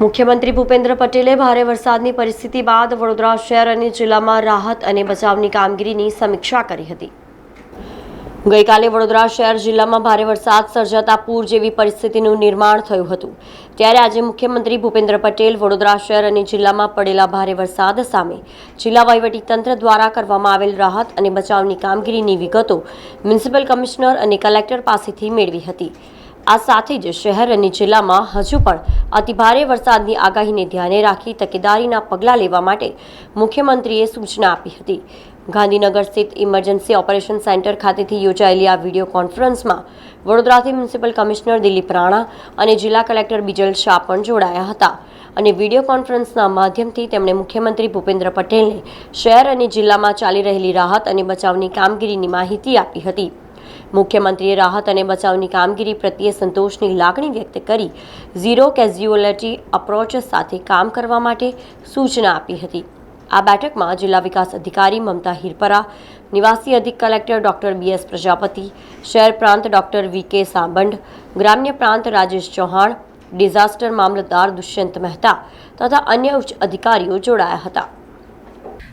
મુખ્યમંત્રી ભૂપેન્દ્ર પટેલે ભારે વરસાદની પરિસ્થિતિ બાદ વડોદરા શહેર અને જિલ્લામાં રાહત અને બચાવની કામગીરીની સમીક્ષા કરી હતી. ગઈકાલે વડોદરા શહેર જિલ્લામાં ભારે વરસાદ સર્જાતા પૂર જેવી પરિસ્થિતિનું નિર્માણ થયું હતું. ત્યારે આજે મુખ્યમંત્રી ભૂપેન્દ્ર પટેલ વડોદરા શહેર અને જિલ્લામાં પડેલા ભારે વરસાદ સામે જિલ્લા વહીવટીતંત્ર દ્વારા કરવામાં આવેલ રાહત અને બચાવની કામગીરીની વિગતો મ્યુનિસિપલ કમિશનર અને કલેક્ટર પાસેથી મેળવી હતી. આ સાથે જ શહેર અને જિલ્લામાં હજુ પણ અતિભારે વરસાદની આગાહીને ધ્યાને રાખી તકેદારીના પગલાં લેવા માટે મુખ્યમંત્રીએ સૂચના આપી હતી. ગાંધીનગર સ્થિત ઇમરજન્સી ઓપરેશન સેન્ટર ખાતેથી યોજાયેલી આ વીડિયો કોન્ફરન્સમાં વડોદરાથી મ્યુનિસિપલ કમિશનર દિલીપ રાણા અને જિલ્લા કલેક્ટર બિજલ શાહ પણ જોડાયા હતા અને વીડિયો કોન્ફરન્સના માધ્યમથી તેમણે મુખ્યમંત્રી ભૂપેન્દ્ર પટેલને શહેર અને જિલ્લામાં ચાલી રહેલી રાહત અને બચાવની કામગીરીની માહિતી આપી હતી. મુખ્યમંત્રીએ રાહત અને બચાવની કામગીરી પ્રત્યે સંતોષની લાગણી વ્યક્ત કરી ઝીરો કેઝ્યુઅલિટી અપ્રોચ સાથે કામ કરવા માટે સૂચના આપી હતી. આ બેઠકમાં જિલ્લા વિકાસ અધિકારી મમતા હિરપરા, નિવાસી અધિક કલેક્ટર ડોક્ટર બીએસ પ્રજાપતિ, શહેર પ્રાંત ડોક્ટર વી કે સાંબંડ, ગ્રામ્ય પ્રાંત રાજેશ ચૌહાણ, ડિઝાસ્ટર મામલતદાર દુષ્યંત મહેતા તથા અન્ય ઉચ્ચ અધિકારીઓ જોડાયા હતા.